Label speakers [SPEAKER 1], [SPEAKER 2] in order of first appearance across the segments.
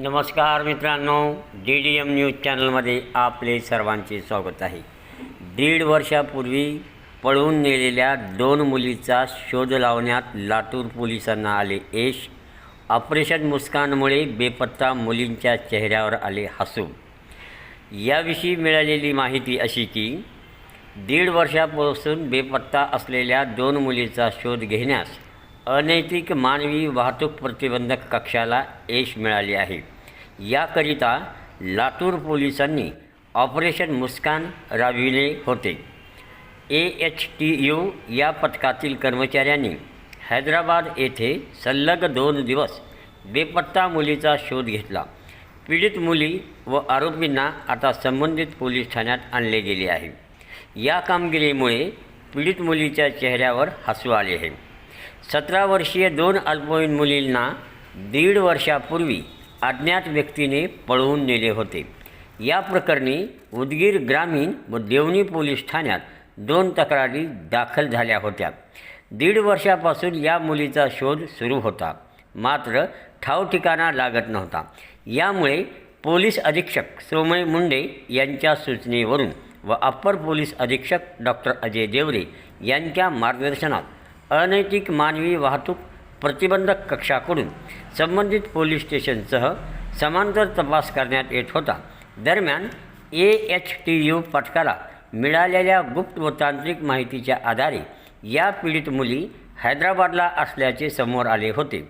[SPEAKER 1] नमस्कार मित्रांनो D D M news चॅनलमध्ये आपले सर्वांचे स्वागत आहे. दीड वर्षापूर्वी पळून नेलेल्या दोन मुलीचा शोध लावण्यात लातूर पोलिसांना आले यश. ऑपरेशन मुस्कानमुळे बेपत्ता मुलींच्या चेहऱ्यावर आले हसू याविषयी मिळालेली माहिती अशी की दीड वर्षापासून बेपत्ता असलेल्या दोन मुलीचा शोध घेण्यास अनैतिक मानवी वाहतूक प्रतिबंधक कक्षाला यश मिळाले आहे. याकरिता लातूर पोलिसांनी ऑपरेशन मुस्कान राबविले होते. ए एच टी यू या पथकातील कर्मचाऱ्यांनी हैदराबाद येथे सलग दोन दिवस बेपत्ता मुलीचा शोध घेतला. पीडित मुली व आरोपींना आता संबंधित पोलीस ठाण्यात आणले गेले आहे. या कामगिरीमुळे पीडित मुलीच्या चेहऱ्यावर हसू आले आहे. सतरा वर्षीय दोन अल्पवयीन मुलींना दीड वर्षापूर्वी अज्ञात व्यक्तीने पळवून नेले होते. या प्रकरणी उदगीर ग्रामीण व देवणी पोलीस ठाण्यात दोन तक्रारी दाखल झाल्या होत्या. दीड वर्षापासून या मुलीचा शोध सुरू होता. मात्र ठाव ठिकाणा लागत नव्हता. यामुळे पोलीस अधीक्षक सोमय मुंडे यांच्या सूचनेवरून व अप्पर पोलीस अधीक्षक डॉक्टर अजय देवरे यांच्या मार्गदर्शनात अनैतिक मानवी वाहतूक प्रतिबंधक कक्षाकडून संबंधित पोलीस स्टेशनसह समांतर तपास करण्यात येत होता. दरम्यान ए एच टी यू पथकाला मिळालेल्या गुप्त व तांत्रिक माहितीच्या आधारे या पीडित मुली हैदराबादला असल्याचे समोर आले होते.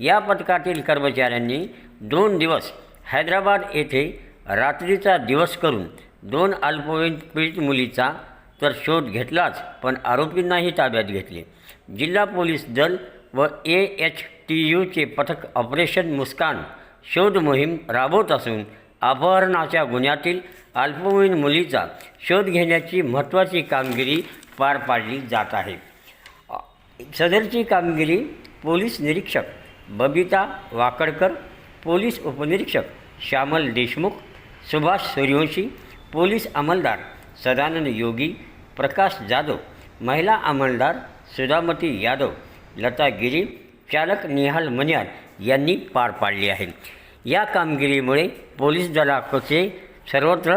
[SPEAKER 1] या पथकातील कर्मचाऱ्यांनी दोन दिवस हैदराबाद येथे रात्रीचा दिवस करून दोन अल्पवयीन पीडित मुलीचा तर शोध घेतलाच पण आरोपींनाही ताब्यात घेतले. जिल्हा पोलीस दल व ए एच टी यूचे पथक ऑपरेशन मुस्कान शोध मोहीम राबवत असून अपहरणाच्या गुन्ह्यातील अल्पवयीन मुलीचा शोध घेण्याची महत्त्वाची कामगिरी पार पाडली जात आहे. सदरची कामगिरी पोलीस निरीक्षक बबिता वाकडकर पोलीस उपनिरीक्षक श्यामल देशमुख सुभाष सूर्यवंशी पोलीस अंमलदार सदानंद योगी प्रकाश जाधव महिला अंमलदार सुधामती यादव लता गिरी चालक निहाल मन्यार यांनी पार पाडली आहे. या कामगिरीमुळे पोलीस दलाचे सर्वत्र